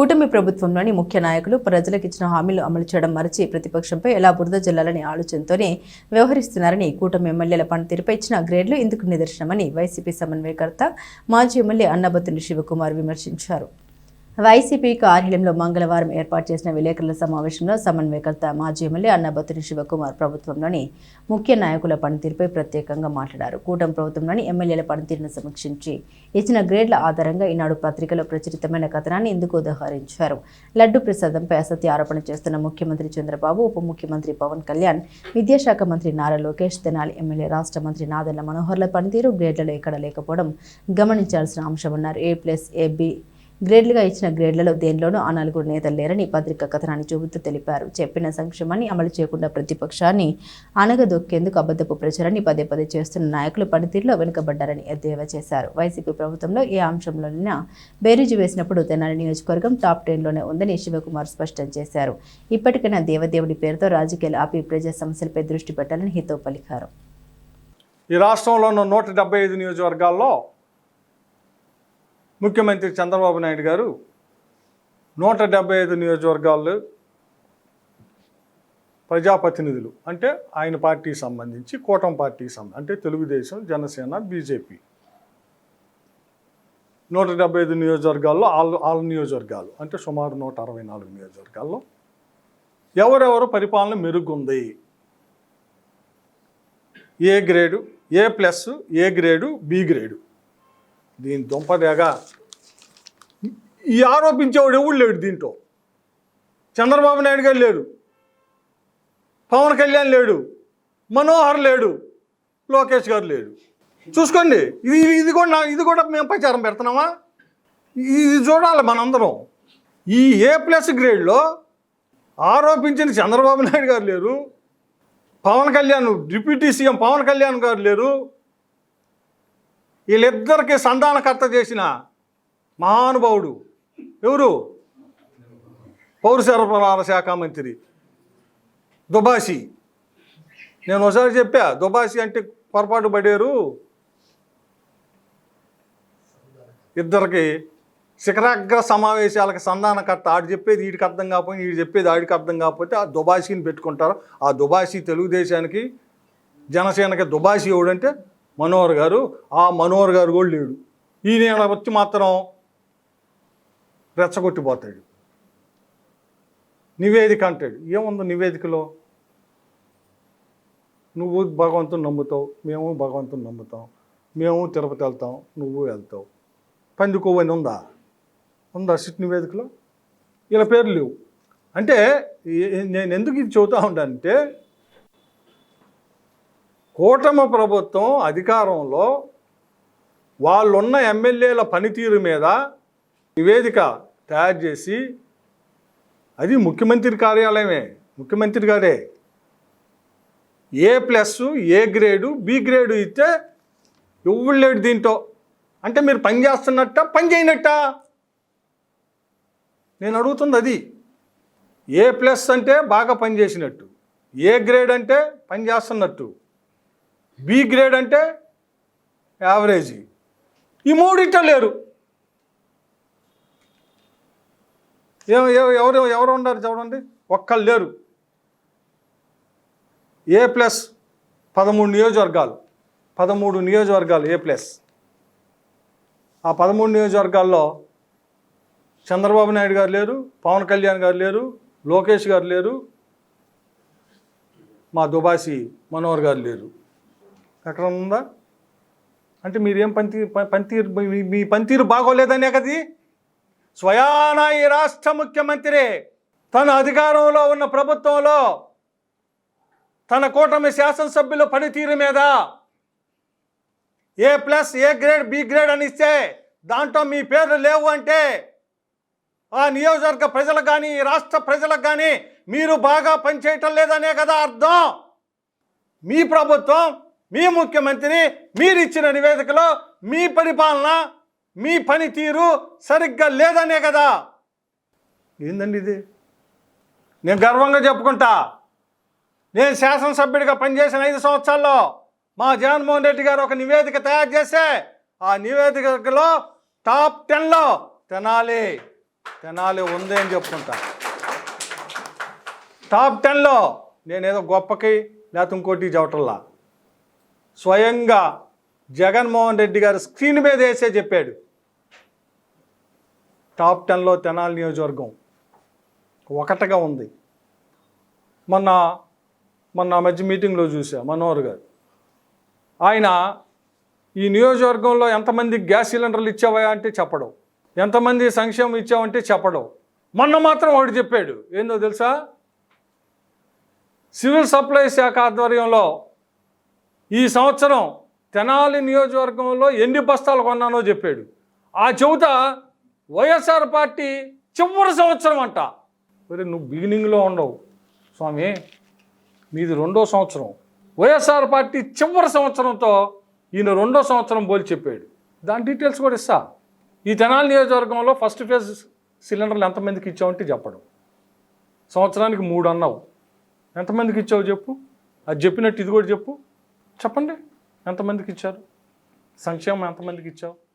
కూటమి ప్రభుత్వంలోని ముఖ్య నాయకులు ప్రజలకు ఇచ్చిన హామీలు అమలు చేయడం మరచి ప్రతిపక్షంపై ఎలా బురద జల్లాలని ఆలోచనతోనే వ్యవహరిస్తున్నారని కూటమి ఎమ్మెల్యేల పనితీరుపై ఇచ్చిన గ్రేడ్లు ఇందుకు నిదర్శనమని వైసీపీ సమన్వయకర్త మాజీ ఎమ్మెల్యే అన్నబత్తుని శివకుమార్ విమర్శించారు. వైసీపీ కార్యాలయంలో మంగళవారం ఏర్పాటు చేసిన విలేకరుల సమావేశంలో సమన్వయకర్త మాజీ ఎమ్మెల్యే అన్నబత్తుని శివకుమార్ ప్రభుత్వంలోని ముఖ్య నాయకుల పనితీరుపై ప్రత్యేకంగా మాట్లాడారు. కూటమి ప్రభుత్వంలోని ఎమ్మెల్యేల పనితీరును సమీక్షించి ఇచ్చిన గ్రేడ్ల ఆధారంగా ఈనాడు పత్రికలో ప్రచురితమైన కథనాన్ని ఇందుకు ఉదహరించారు. లడ్డు ప్రసాదంపై అసత్య ఆరోపణ చేస్తున్న ముఖ్యమంత్రి చంద్రబాబు ఉప ముఖ్యమంత్రి పవన్ కళ్యాణ్ విద్యాశాఖ మంత్రి నారా లోకేష్ తెనాలి ఎమ్మెల్యే రాష్ట్ర మంత్రి నాదెళ్ళ మనోహర్ల పనితీరు గ్రేడ్లలో ఎక్కడ లేకపోవడం గమనించాల్సిన అంశమన్నారు ఏ ప్లస్ ఏబీ గ్రేడ్లుగా ఇచ్చిన గ్రేడ్లలో దేనిలోనూ ఆ నలుగురు నేతలు లేరని పత్రిక కథనాన్ని చూపుతూ తెలిపారు. చెప్పిన సంక్షేమాన్ని అమలు చేయకుండా ప్రతిపక్షాన్ని అనగదొక్కేందుకు అబద్ధపు ప్రచారాన్ని పదే పదే చేస్తున్న నాయకులు పనితీరులో వెనుకబడ్డారని ఎద్దేవా చేశారు. వైసీపీ ప్రభుత్వంలో ఏ అంశంలోనైనా బేరీజు వేసినప్పుడు తెనాలి నియోజకవర్గం టాప్ టెన్లోనే ఉందని శివకుమార్ స్పష్టం చేశారు. ఇప్పటికైనా దేవదేవుడి పేరుతో రాజకీయాలు ఆపి ప్రజా సమస్యలపై దృష్టి పెట్టాలని హితో పలికారు. ఈ రాష్ట్రంలో ఉన్న నూట డెబ్బై ఐదు నియోజకవర్గాల్లో ముఖ్యమంత్రి చంద్రబాబు నాయుడు గారు నూట డెబ్బై ఐదు నియోజకవర్గాల్లో ప్రజాప్రతినిధులు అంటే ఆయన పార్టీకి సంబంధించి కూటమి పార్టీకి సంబంధించి అంటే తెలుగుదేశం జనసేన బీజేపీ. నూట డెబ్బై ఐదు నియోజకవర్గాల్లో ఆల్ ఆల్ నియోజకవర్గాలు అంటే సుమారు నూట అరవై నాలుగు నియోజకవర్గాల్లో ఎవరెవరు పరిపాలన మెరుగుంది? A grade? A plus? A grade? B grade. దీని దుంపదేగా ఈ ఆరోపించేవాడు ఎవడు లేడు దీంట్లో. చంద్రబాబు నాయుడు గారు లేడు. పవన్ కళ్యాణ్ లేడు. మనోహర్ లేడు. లోకేష్ గారు లేడు. చూసుకోండి. ఇది ఇది కూడా నా- ఇది కూడా మేము ప్రచారం పెడుతున్నామా? ఇది చూడాలి మనందరం. ఈ ఏ ప్లస్ గ్రేడ్లో ఆరోపించిన చంద్రబాబు నాయుడు గారు లేరు. పవన్ కళ్యాణ్ డిప్యూటీ సీఎం పవన్ కళ్యాణ్ గారు లేరు. వీళ్ళిద్దరికి సంధానకర్త చేసిన మహానుభావుడు ఎవరు? పౌర సరఫరాల శాఖ మంత్రి దుబాసి. నేను ఒకసారి చెప్పా దుబాసి అంటే పొరపాటు పడారు. ఇద్దరికి శిఖరాగ్ర సమావేశాలకు సంధానకర్త ఆడు చెప్పేది వీడికి అర్థం కాకపోయి వీడు చెప్పేది ఆడికి అర్థం కాకపోతే ఆ దుబాసిని పెట్టుకుంటారు. ఆ దుబాసి తెలుగుదేశానికి జనసేనకి దుబాసి ఎవడంటే మనోహర్ గారు ఆ మనోహర్ గారు కూడా లేడు. ఈయన వచ్చి మాత్రం రెచ్చగొట్టిపోతాడు. నివేదిక అంటాడు. ఏముంది నివేదికలో? నువ్వు భగవంతుని నమ్ముతావు మేము భగవంతుని నమ్ముతాం. మేము తిరుపతి వెళ్తాం నువ్వు వెళ్తావు. పందికోవని ఉందా? ఉందా సిట్ నివేదికలో? ఇలా పేర్లు లేవు. అంటే నేను ఎందుకు ఇది చెబుతా ఉంటానంటే కూటమి ప్రభుత్వం అధికారంలో వాళ్ళున్న ఎమ్మెల్యేల పనితీరు మీద నివేదిక తయారు చేసి అది ముఖ్యమంత్రి కార్యాలయమే ముఖ్యమంత్రి గారే. A plus A grade B grade ఇస్తే ఎవరు లేడు దీంట్లో. అంటే మీరు పని చేస్తున్నట్ట పని చేయనట్ట? నేను అడుగుతుంది అది. ఏ ప్లస్ అంటే బాగా పని చేసినట్టు. ఏ గ్రేడ్ అంటే పని చేస్తున్నట్టు. బి గ్రేడ్ అంటే యావరేజ్. ఈ మూడింట లేరు. ఎవరు ఎవరు ఉన్నారు చూడండి. ఒక్కళ్ళు లేరు. ఏ ప్లస్ పదమూడు నియోజకవర్గాలు. పదమూడు నియోజకవర్గాలు ఏ ప్లస్. ఆ పదమూడు నియోజకవర్గాల్లో చంద్రబాబు నాయుడు గారు లేరు పవన్ కళ్యాణ్ గారు లేరు లోకేష్ గారు లేరు మా దుబాసి మనోహర్ గారు లేరు. ఎక్కడ ఉందా? అంటే మీరేం పనితీరు ప- పనితీరు మీ- పనితీరు బాగోలేదనే కది స్వయానా ఈ రాష్ట్ర ముఖ్యమంత్రి తన అధికారంలో ఉన్న ప్రభుత్వంలో తన కూటమి శాసనసభ్యుల పనితీరు మీద A plus A grade B grade అని ఇస్తే దాంట్లో మీ పేర్లు లేవు అంటే ఆ నియోజకవర్గ ప్రజలకు కానీ ఈ రాష్ట్ర ప్రజలకు కానీ మీరు బాగా పనిచేయటం లేదనే కదా అర్థం. మీ ప్రభుత్వం మీ ముఖ్యమంత్రి మీరు ఇచ్చిన నివేదికలో మీ పరిపాలన మీ పనితీరు సరిగ్గా లేదనే కదా. ఏందండి ఇది? నేను గర్వంగా చెప్పుకుంటా. నేను శాసనసభ్యుడిగా పనిచేసిన ఐదు సంవత్సరాల్లో మా జగన్మోహన్ రెడ్డి గారు ఒక నివేదిక తయారు చేస్తే ఆ నివేదికలో టాప్ టెన్లో తెనాలి తెనాలి ఉంది అని చెప్పుకుంటా. టాప్ టెన్లో నేనేదో గొప్పకి లేకపోతే ఇంకోటి చెప్పటల్లా స్వయంగా జగన్మోహన్ రెడ్డి గారు స్క్రీన్ మీద వేసే చెప్పాడు. టాప్ టెన్లో తెనాలి నియోజకవర్గం ఒకటగా ఉంది. మొన్న మొన్న మధ్య మీటింగ్లో చూసా మనోహర్ గారు. ఆయన ఈ నియోజకవర్గంలో ఎంతమంది గ్యాస్ సిలిండర్లు ఇచ్చావా అంటే చెప్పడం. ఎంతమంది సంక్షేమం ఇచ్చావంటే చెప్పడం. మొన్న మాత్రం ఒకటి చెప్పాడు. ఏందో తెలుసా? సివిల్ సప్లై శాఖ ఆధ్వర్యంలో ఈ సంవత్సరం తెనాలి నియోజకవర్గంలో ఎన్ని బస్తాలు కొన్నానో చెప్పాడు. ఆ చెబుత వైఎస్ఆర్ పార్టీ చివరి సంవత్సరం అంట. మరి నువ్వు బిగినింగ్లో ఉండవు. స్వామి మీది రెండో సంవత్సరం. వైఎస్ఆర్ పార్టీ చివరి సంవత్సరంతో ఈయన రెండో సంవత్సరం పోలి చెప్పాడు. దాని డీటెయిల్స్ కూడా ఇస్తా. ఈ తెనాలి నియోజకవర్గంలో ఫస్ట్ ఫేజ్ సిలిండర్లు ఎంతమందికి ఇచ్చావంటే చెప్పడం. సంవత్సరానికి మూడు అన్నావు. ఎంతమందికి ఇచ్చావు చెప్పు? అది చెప్పినట్టు ఇది కూడా చెప్పు. చెప్పండి. ఎంతమందికి ఇచ్చారు? సంక్షేమం ఎంతమందికి ఇచ్చావు?